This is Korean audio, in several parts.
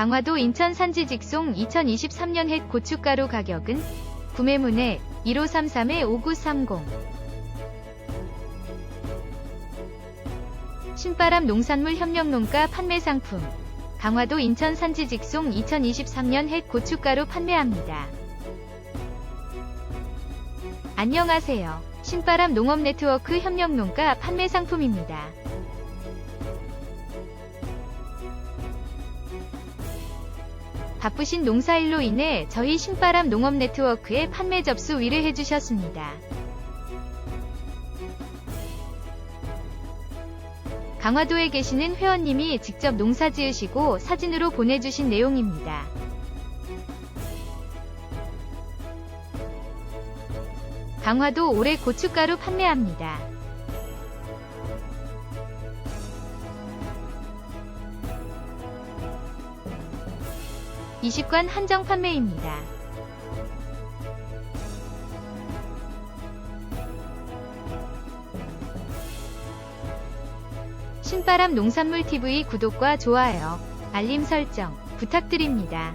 강화도 인천 산지 직송 2023년 햇 고춧가루 가격은 구매문의 1533-5930 신바람 농산물 협력농가 판매 상품 강화도 인천 산지 직송 2023년 햇 고춧가루 판매합니다. 안녕하세요. 신바람 농업 네트워크 협력농가 판매 상품입니다. 바쁘신 농사일로 인해 저희 신바람 농업 네트워크에 판매 접수 위를 해주셨습니다. 강화도에 계시는 회원님이 직접 농사 지으시고 사진으로 보내주신 내용입니다. 강화도 올해 고춧가루 판매합니다. 이십관 한정 판매입니다. 신바람 농산물 TV 구독과 좋아요, 알림 설정 부탁드립니다.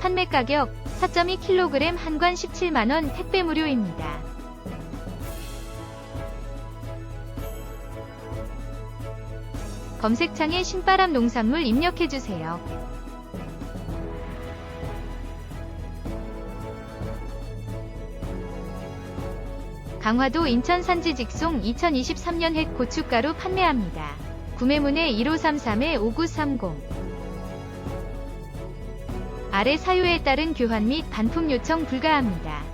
판매 가격 4.2kg 한관 17만원 택배 무료입니다. 검색창에 신바람 농산물 입력해주세요. 강화도 인천 산지 직송 2023년 햇 고춧가루 판매합니다. 구매문의 1533-5930 아래 사유에 따른 교환 및 반품 요청 불가합니다.